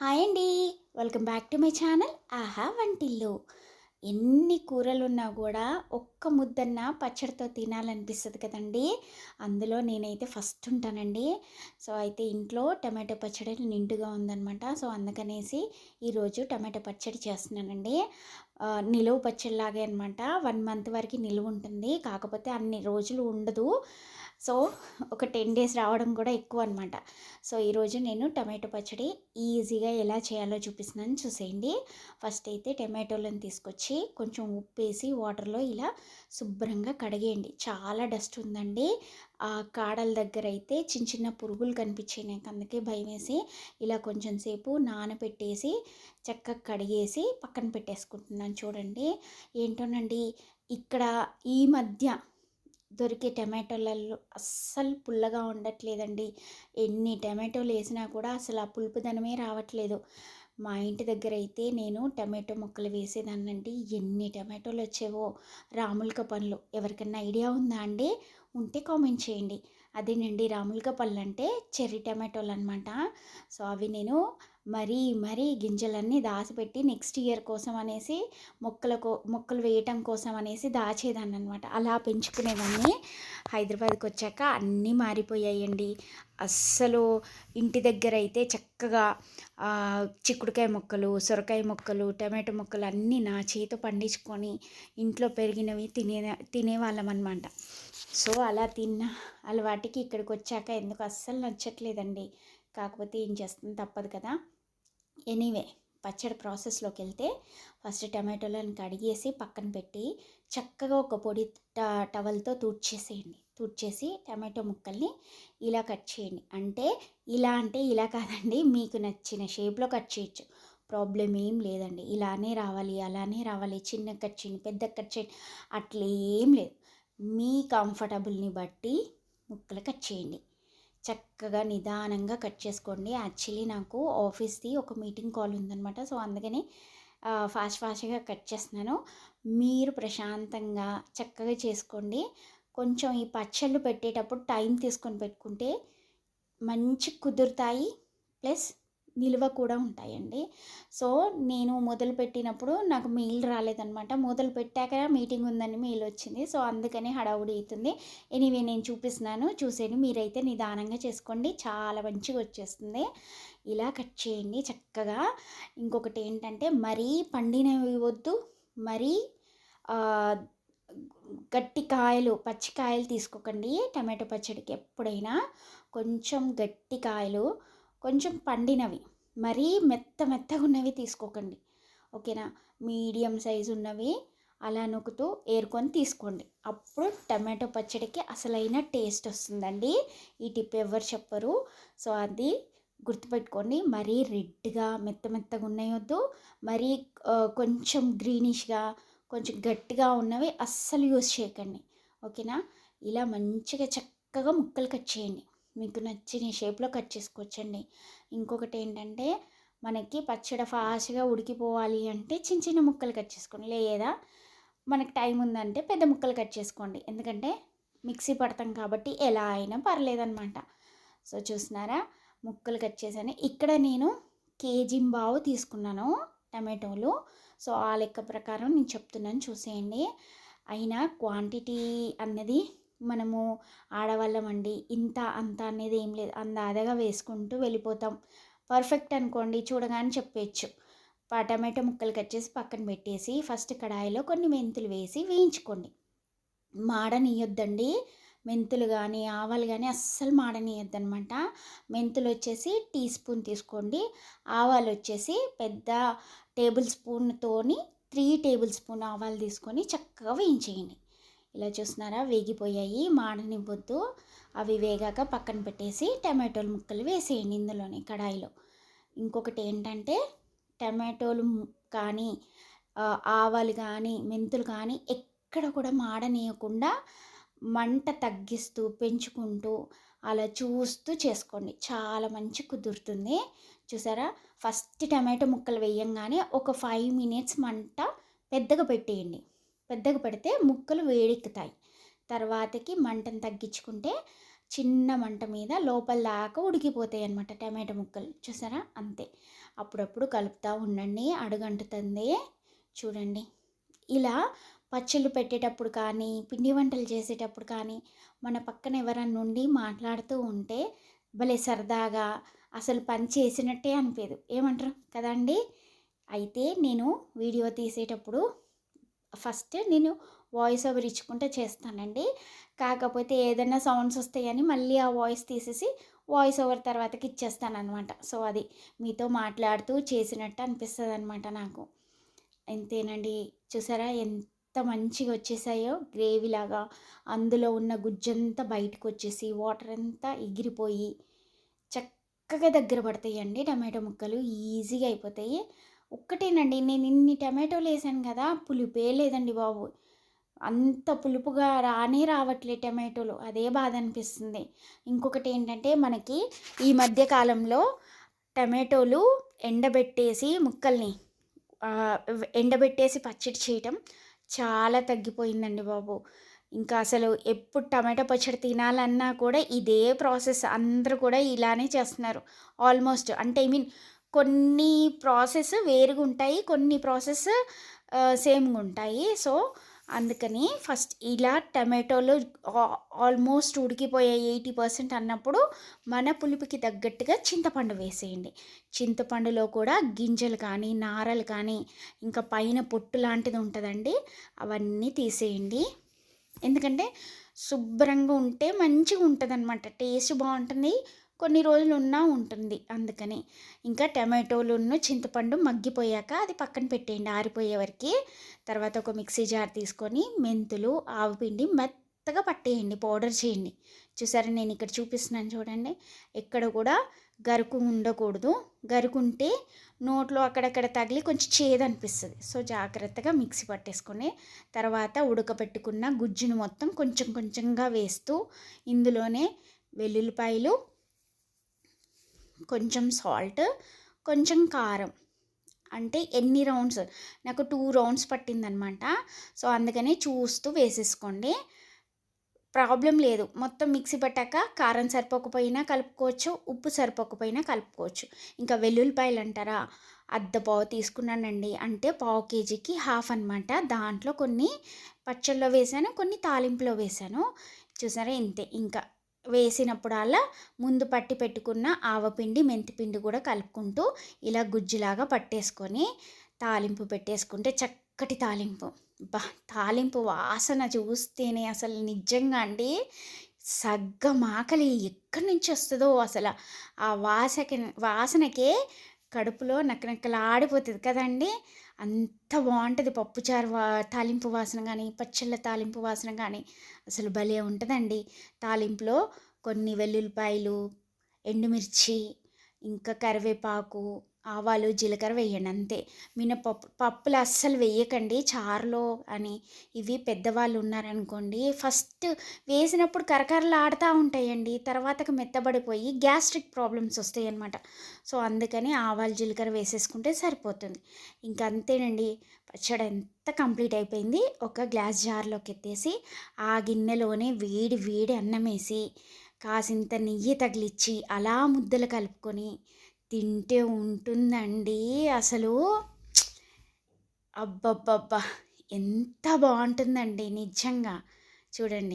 Hi అండి. Welcome back to my channel Aaha Vantillu. ఎన్ని కూరలు ఉన్నా కూడా ఒక్క ముద్దన్న పచ్చడితో తినాలనిపిస్తుంది కదండి. అందులో నేనైతే ఫస్ట్ ఉంటానండి. సో అయితే ఇంట్లో టమాటో పచ్చడి నిండుగా ఉందన్నమాట. సో అందుకనేసి ఈరోజు టమాటో పచ్చడి చేస్తున్నానండి. ఆ, నిలువ పచ్చడిలాగే అనమాట వన్ మంత్ వరకు నిలువ ఉంటుంది. కాకపోతే అన్ని రోజులు ఉండదు. సో ఒక టెన్ డేస్ రావడం కూడా ఎక్కువ అనమాట సో ఈరోజు నేను టమాటో పచ్చడి ఈజీగా ఎలా చేయాలో చూపిస్తున్నాను. చూసేయండి. ఫస్ట్ అయితే టమాటోలను తీసుకొచ్చి కొంచెం ఉప్పు వేసి వాటర్లో ఇలా శుభ్రంగా కడిగేయండి. చాలా డస్ట్ ఉందండి. ఆ కాడల దగ్గర అయితే చిన్న చిన్న పురుగులు కనిపించాయి. నాకు అందుకే భయం వేసి ఇలా కొంచెం సేపు నానబెట్టేసి చక్కగా కడిగేసి పక్కన పెట్టేసుకుంటున్నాను. చూడండి. ఏంటోనండి ఇక్కడ ఈ మధ్య దొరికే టమాటోలలో అస్సలు పుల్లగా ఉండట్లేదండి. ఎన్ని టమాటోలు వేసినా కూడా అసలు ఆ పులుపుదనమే రావట్లేదు. మా ఇంటి దగ్గర అయితే నేను టమాటో మొక్కలు వేసేదాన్నండి. ఎన్ని టమాటోలు వచ్చేవో రాములక పండ్లు ఎవరికన్నా ఐడియా ఉందా అండి? ఉంటే కామెంట్ చేయండి. అదేనండి రాములక పళ్ళు అంటే చెర్రీ టమాటోలు అనమాట సో అవి నేను మరీ మరీ గింజలన్నీ దాచిపెట్టి నెక్స్ట్ ఇయర్ కోసం అనేసి మొక్కలకు మొక్కలు వేయటం కోసం అనేసి దాచేదాన్ని అనమాట అలా పెంచుకునేదాన్ని హైదరాబాద్కి వచ్చాక అన్నీ మారిపోయాయండి. అస్సలు ఇంటి దగ్గర అయితే చక్కగా చిక్కుడుకాయ మొక్కలు సొరకాయ మొక్కలు టమాటో మొక్కలు అన్నీ నా చేతితో పండించుకొని ఇంట్లో పెరిగినవి తినే తినేవాళ్ళం అనమాట సో అలా తిన్న అలవాటికి ఇక్కడికి వచ్చాక ఎందుకు అస్సలు నచ్చట్లేదండి. కాకపోతే ఏం చేస్తుంది తప్పదు కదా. ఎనీవే పచ్చడి ప్రాసెస్లోకి వెళ్తే ఫస్ట్ టమాటోలను కడిగేసి పక్కన పెట్టి చక్కగా ఒక పొడి ట టవల్తో తూడ్చేసేయండి. తూడ్చేసి టమాటో ముక్కల్ని ఇలా కట్ చేయండి. అంటే ఇలా అంటే ఇలా కాదండి మీకు నచ్చిన షేప్లో కట్ చేయొచ్చు. ప్రాబ్లం ఏం లేదండి. ఇలానే రావాలి అలానే రావాలి. చిన్న కట్ చేయండి పెద్ద కట్ చేయండి. అట్లేం లేదు. మీ కంఫర్టబుల్ని బట్టి ముక్కలు కట్ చేయండి. చక్కగా నిదానంగా కట్ చేసుకోండి. యాక్చువల్లీ నాకు ఆఫీస్ది ఒక మీటింగ్ కాల్ ఉందన్నమాట. సో అందుకని ఫాస్ట్ ఫాస్ట్గా కట్ చేస్తున్నాను. మీరు ప్రశాంతంగా చక్కగా చేసుకోండి. కొంచెం ఈ పచ్చళ్ళు పెట్టేటప్పుడు టైం తీసుకొని పెట్టుకుంటే మంచి కుదురుతాయి. ప్లస్ నిల్వ కూడా ఉంటాయండి. సో నేను మొదలు పెట్టినప్పుడు నాకు మెయిల్ రాలేదనమాట మొదలు పెట్టాక మీటింగ్ ఉందని మెయిల్ వచ్చింది. సో అందుకని హడావుడి అవుతుంది ఎనీవే నేను చూపిస్తున్నాను. చూసేది మీరైతే నిదానంగా చేసుకోండి. చాలా మంచిగా వచ్చేస్తుంది. ఇలా కట్ చేయండి చక్కగా. ఇంకొకటి ఏంటంటే మరీ పండినవి వద్దు. మరీ గట్టి కాయలు పచ్చికాయలు తీసుకోకండి. టమాటో పచ్చడికి ఎప్పుడైనా కొంచెం గట్టి కాయలు కొంచెం పండినవి మరీ మెత్త మెత్తగా ఉన్నవి తీసుకోకండి. ఓకేనా? మీడియం సైజు ఉన్నవి అలా నొక్కుతూ ఏరుకొని తీసుకోండి. అప్పుడు టమాటో పచ్చడికి అసలైన టేస్ట్ వస్తుందండి. ఈ టిప్ ఎవరు చెప్పరు. సో అది గుర్తుపెట్టుకోండి. మరీ రెడ్గా మెత్త మెత్తగా ఉన్నాయొద్దు. మరీ కొంచెం గ్రీనిష్గా కొంచెం గట్టిగా ఉన్నవి అస్సలు యూజ్ చేయకండి. ఓకేనా? ఇలా మంచిగా చక్కగా ముక్కలు కట్ చేయండి. మీకు నచ్చిన షేప్లో కట్ చేసుకోవచ్చండి. ఇంకొకటి ఏంటంటే మనకి పచ్చడి ఫాస్ట్గా ఉడికిపోవాలి అంటే చిన్న చిన్న ముక్కలు కట్ చేసుకోండి. లేదా మనకి టైం ఉందంటే పెద్ద ముక్కలు కట్ చేసుకోండి. ఎందుకంటే మిక్సీ పడతాం కాబట్టి ఎలా అయినా పర్లేదనమాట సో చూసినారా ముక్కలు కట్ చేశాను. ఇక్కడ నేను కేజీ బావు తీసుకున్నాను టమాటోలు. సో ఆ లెక్క ప్రకారం నేను చెప్తున్నాను. చూసేయండి. అయినా క్వాంటిటీ అన్నది మనము ఆడవాళ్ళం అండి ఇంత అంత అనేది ఏం లేదు. అందాదగా వేసుకుంటూ వెళ్ళిపోతాం. పర్ఫెక్ట్ అనుకోండి చూడగానే చెప్పేయచ్చు టమాటో ముక్కలు కట్ చేసి పక్కన పెట్టేసి ఫస్ట్ కడాయిలో కొన్ని మెంతులు వేసి వేయించుకోండి. మాడనియొద్దండి. మెంతులు కానీ ఆవాలు కానీ అస్సలు మాడనియద్దు అనమాట మెంతులు వచ్చేసి టీ స్పూన్ తీసుకోండి. ఆవాలు వచ్చేసి పెద్ద టేబుల్ స్పూన్తోని త్రీ టేబుల్ స్పూన్ ఆవాలు తీసుకొని చక్కగా వేయించేయండి. ఇలా చూస్తున్నారా? వేగిపోయాయి. మాడనివ్వద్దు. అవి వేగాక పక్కన పెట్టేసి టమాటోలు ముక్కలు వేసేయండి ఇందులోనే కడాయిలో. ఇంకొకటి ఏంటంటే టమాటోలు ము- కానీ ఆవాలు కానీ మెంతులు కానీ ఎక్కడ కూడా మాడనీయకుండా మంట తగ్గిస్తూ పెంచుకుంటూ అలా చూస్తూ చేసుకోండి. చాలా మంచి కుదురుతుంది. చూసారా? ఫస్ట్ టమాటో ముక్కలు వేయంగానే ఒక ఫైవ్ మినిట్స్ మంట పెద్దగా పెట్టేయండి. పెద్దగా పెడితే ముక్కలు వేడెక్కుతాయి. తర్వాతకి మంటను తగ్గించుకుంటే చిన్న మంట మీద లోపల దాకా ఉడికిపోతాయి అన్నమాట టమాటో ముక్కలు. చూసారా? అంతే. అప్పుడప్పుడు కలుపుతూ ఉండండి అడుగంటుతుంది చూడండి. ఇలా పచ్చళ్ళు పెట్టేటప్పుడు కానీ పిండి వంటలు చేసేటప్పుడు కానీ మన పక్కన ఎవరన్నా ఉండి మాట్లాడుతూ ఉంటే భలే సరదాగా అసలు పని చేసినట్టే అనిపించదు ఏమంటారు? కదండి అయితే నేను వీడియో తీసేటప్పుడు ఫస్ట్ నేను వాయిస్ ఓవర్ ఇచ్చుకుంటే చేస్తానండి. కాకపోతే ఏదైనా సౌండ్స్ వస్తాయని మళ్ళీ ఆ వాయిస్ తీసేసి వాయిస్ ఓవర్ తర్వాతకి ఇచ్చేస్తాను అనమాట సో అది మీతో మాట్లాడుతూ చేసినట్టు అనిపిస్తుంది అనమాట నాకు. అంతేనండి చూసారా ఎంత మంచిగా వచ్చేసాయో? గ్రేవీ లాగా అందులో ఉన్న గుజ్జంతా బయటకు వచ్చేసి వాటర్ అంతా ఎగిరిపోయి చక్కగా దగ్గర పడతాయండి టమాటో ముక్కలు. ఈజీగా అయిపోతాయి. ఒక్కటేనండి. నేను ఇన్ని టమాటోలు వేసాను కదా పులిపే లేదండి బాబు. అంత పులుపుగా రానే రావట్లే టమాటోలు. అదే బాధ అనిపిస్తుంది. ఇంకొకటి ఏంటంటే మనకి ఈ మధ్య కాలంలో టమాటోలు ఎండబెట్టేసి ముక్కల్ని ఎండబెట్టేసి పచ్చడి చేయటం చాలా తగ్గిపోయిందండి బాబు. ఇంకా అసలు ఎప్పుడు టమాటో పచ్చడి తినాలన్నా కూడా ఇదే ప్రాసెస్. అందరూ కూడా ఇలానే చేస్తున్నారు. ఆల్మోస్ట్ అంటే ఐ మీన్ కొన్ని ప్రాసెస్ వేరుగా ఉంటాయి కొన్ని ప్రాసెస్ సేమ్గా ఉంటాయి. సో అందుకని ఫస్ట్ ఇలా టమాటోలు ఆల్మోస్ట్ ఉడికిపోయే ఎయిటీ పర్సెంట్ అన్నప్పుడు మన పులుపుకి తగ్గట్టుగా చింతపండు వేసేయండి. చింతపండులో కూడా గింజలు కానీ నారలు కానీ ఇంకా పైన పొట్టు లాంటిది ఉంటుందండి. అవన్నీ తీసేయండి. ఎందుకంటే శుభ్రంగా ఉంటే మంచిగా ఉంటుంది అనమాట టేస్ట్ బాగుంటుంది. కొన్ని రోజులు ఉన్నా ఉంటుంది. అందుకని ఇంకా టమాటోలును చింతపండు మగ్గిపోయాక అది పక్కన పెట్టేయండి. ఆరిపోయే వరకు తర్వాత ఒక మిక్సీ జార్ తీసుకొని మెంతులు ఆవుపిండి మెత్తగా పట్టేయండి. పౌడర్ చేయండి. చూసారా నేను ఇక్కడ చూపిస్తున్నాను చూడండి. ఎక్కడ కూడా గరుకు ఉండకూడదు. గరుకుంటే నోట్లో అక్కడక్కడ తగిలి కొంచెం చేదు అనిపిస్తుంది సో జాగ్రత్తగా మిక్సీ పట్టేసుకొని తర్వాత ఉడకబెట్టుకున్న గుజ్జును మొత్తం కొంచెం కొంచెంగా వేస్తూ ఇందులోనే వెల్లుల్లిపాయలు కొంచెం సాల్ట్ కొంచెం కారం. అంటే ఎన్ని రౌండ్స్? నాకు టూ రౌండ్స్ పట్టిందనమాట. సో అందుకనే చూస్తూ వేసేసుకోండి. ప్రాబ్లం లేదు. మొత్తం మిక్సీ పట్టాక కారం సరిపోకపోయినా కలుపుకోవచ్చు ఉప్పు సరిపోకపోయినా కలుపుకోవచ్చు. ఇంకా వెల్లుల్లిపాయలు అంటారా? అర్ధ పావు తీసుకున్నానండి. అంటే పావు కేజీకి హాఫ్ అనమాట. దాంట్లో కొన్ని పచ్చళ్ళలో వేసాను కొన్ని తాలింపులో వేసాను చూసారా? ఇంతే. ఇంకా వేసినప్పుడల్లా ముందు పట్టి పెట్టుకున్న ఆవపిండి మెంతిపిండి కూడా కలుపుకుంటూ ఇలా గుజ్జులాగా పట్టేసుకొని తాలింపు పెట్టేసుకుంటే చక్కటి తాలింపు. బా తాలింపు వాసన చూస్తేనే అసలు నిజంగా అండి సగ్గం ఆకలి ఎక్కడి నుంచి వస్తుందో అసలు. ఆ వాసకి వాసనకే కడుపులో నక్కనక్కలాడిపోతుంది కదండి. అంత బాగుంటుంది పప్పుచారు వా తాలింపు వాసన కానీ పచ్చళ్ళ తాలింపు వాసన కానీ అసలు భలే ఉంటుందండి. తాలింపులో కొన్ని వెల్లుల్లిపాయలు ఎండుమిర్చి ఇంకా కరివేపాకు ఆవాలు జీలకర్ర వేయండి అంతే. మినపప్పు పప్పులు అస్సలు వేయకండి. చారులో అని ఇవి పెద్దవాళ్ళు ఉన్నారనుకోండి ఫస్ట్ వేసినప్పుడు కరకరలు ఆడుతూ ఉంటాయండి. తర్వాతకి మెత్తబడిపోయి గ్యాస్ట్రిక్ ప్రాబ్లమ్స్ వస్తాయి అనమాట సో అందుకని ఆవాలు జీలకర్ర వేసేసుకుంటే సరిపోతుంది. ఇంకా అంతేనండి. పచ్చడి ఎంత కంప్లీట్ అయిపోయింది. ఒక గ్లాస్ జార్లోకి ఎత్తేసి ఆ గిన్నెలోనే వేడి వేడి అన్నం వేసి కాసింత నెయ్యి తగిలిచ్చి అలా ముద్దలు కలుపుకొని తింటే ఉంటుందండి అసలు. అబ్బబ్బబ్బా! ఎంత బాగుంటుందండి నిజంగా. చూడండి.